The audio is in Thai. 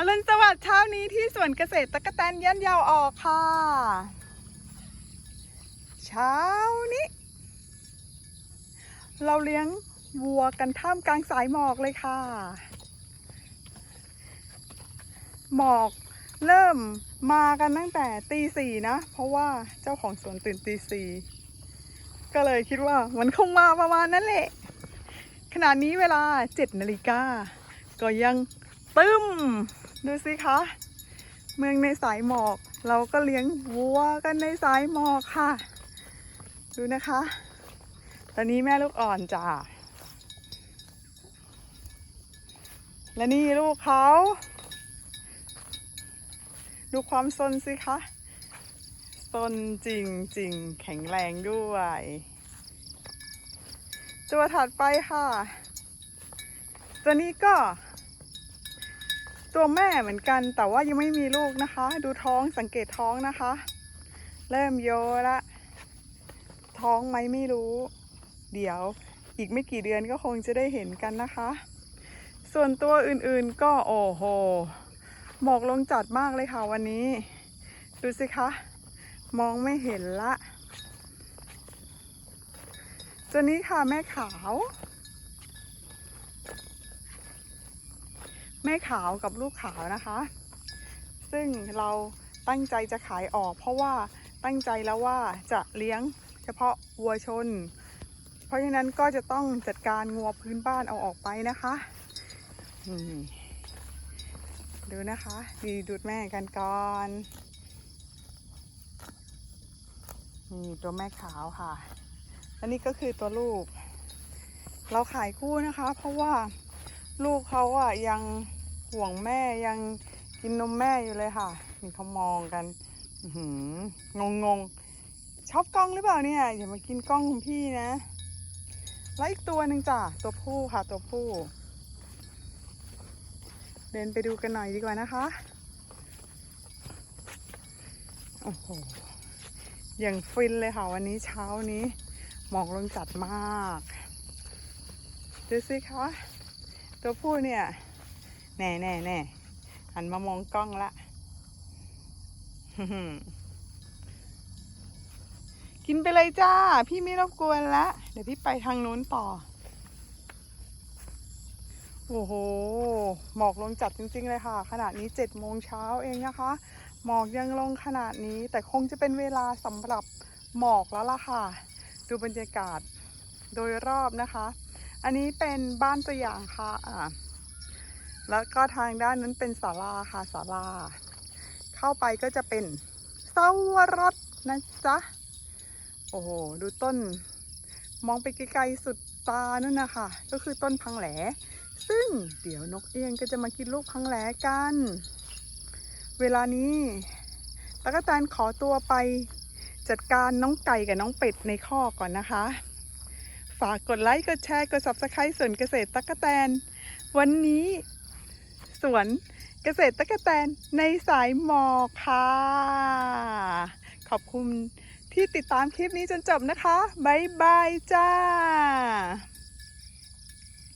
อรุณสวัสดิ์เช้านี้ที่สวนเกษตรตะกะแตนยันยาวออกค่ะ เช้านี้ เราเลี้ยงวัวกันท่ามกลางสายหมอกเลยค่ะ หมอกเริ่มมากันตั้งแต่ตีสี่นะ เพราะว่าเจ้าของสวนตื่นตีสี่ก็เลยคิดว่ามันคงมาประมาณนั้นแหละ ขณะนี้เวลาเจ็ดนาฬิกาก็ยังตึม ดูสิคะ เมืองในสายหมอก เราก็เลี้ยงวัวกันในสายหมอกค่ะ ดูนะคะ ตอนนี้แม่ลูกอ่อนจ้าและนี่ลูกเขา ดูความซนสิคะซนจริงจริงแข็งแรงด้วยตัวถัดไปค่ะ ตัวนี้ก็ ตัวแม่เหมือนกัน แต่ว่ายังไม่มีลูกนะคะ ดูท้องสังเกตท้องนะคะ เริ่มโยละ ท้องไหมไม่รู้ เดี๋ยวอีกไม่กี่เดือนก็คงจะได้เห็นกันนะคะ ส่วนตัวอื่นๆก็โอ้โหหมอกลงจัดมากเลยค่ะวันนี้ ดูสิคะ มองไม่เห็นละตัวนี้ค่ะแม่ขาว ม่ขาวกับลูกขาวนะคะ ซึ่งเราตั้งใจจะขายออก เพราะว่าตั้งใจแล้วว่าจะเลี้ยงเฉพาะวัวชน เพราะฉะนั้นก็จะต้องจัดการงัวพื้นบ้านเอาออกไปนะคะนี่ดูนะคะ ดีดูดแม่กันก่อนนี่ตัวแม่ขาวค่ะ อันนี้ก็คือตัวลูก เราขายคู่นะคะ เพราะว่าลูกเขาอะยัง ห่วงแม่ยังกินนมแม่อยู่เลยค่ะนี่เขามองกันหืองงงชอบกล้องหรือเปล่าเนี่ยอย่ามากินกล้องของพี่นะแล้วอีกตัวหนึ่งจ้ะตัวผู้ค่ะตัวผู้ เดินไปดูกันหน่อยดีกว่านะคะโอ้โหอย่างฟินเลยค่ะวันนี้เช้านี้ หมอกลงจัดมาก ดูสิคะ ตัวผู้เนี่ย แน่แน่แน่หันมามองกล้องละกินไปเลยจ้า พี่ไม่รบกวนละ เดี๋ยวพี่ไปทางนู้นต่อ โอ้โห หมอกลงจัดจริง ๆ เลยค่ะ ขนาดนี้เจ็ดโมงเช้าเองนะคะ หมอกยังลงขนาดนี้ แต่คงจะเป็นเวลาสำหรับหมอกแล้วล่ะค่ะ ดูบรรยากาศโดยรอบนะคะ อันนี้เป็นบ้านตัวอย่างค่ะอ่า แล้วก็ทางด้านนั้นเป็นศาลาค่ะศาลา เข้าไปก็จะเป็นเสาวรสนะจ๊ะ โอ้โห ดูต้น มองไปไกลๆสุดตานั่นนะคะก็คือต้นพังแหล ซึ่งเดี๋ยวนกเอี้ยงก็จะมากินลูกพังแหลกัน เวลานี้ตะกแตนขอตัวไปจัดการน้องไก่กับน้องเป็ดในข้อกก่อนนะคะ ฝากกดไลค์ กดแชร์ กด subscribe สวนเกษตรตะกแตน วันนี้ สวนเกษตรตะกะแตนในสายหมอกค่ะ ขอบคุณที่ติดตามคลิปนี้จนจบนะคะ บ๊ายบายจ้า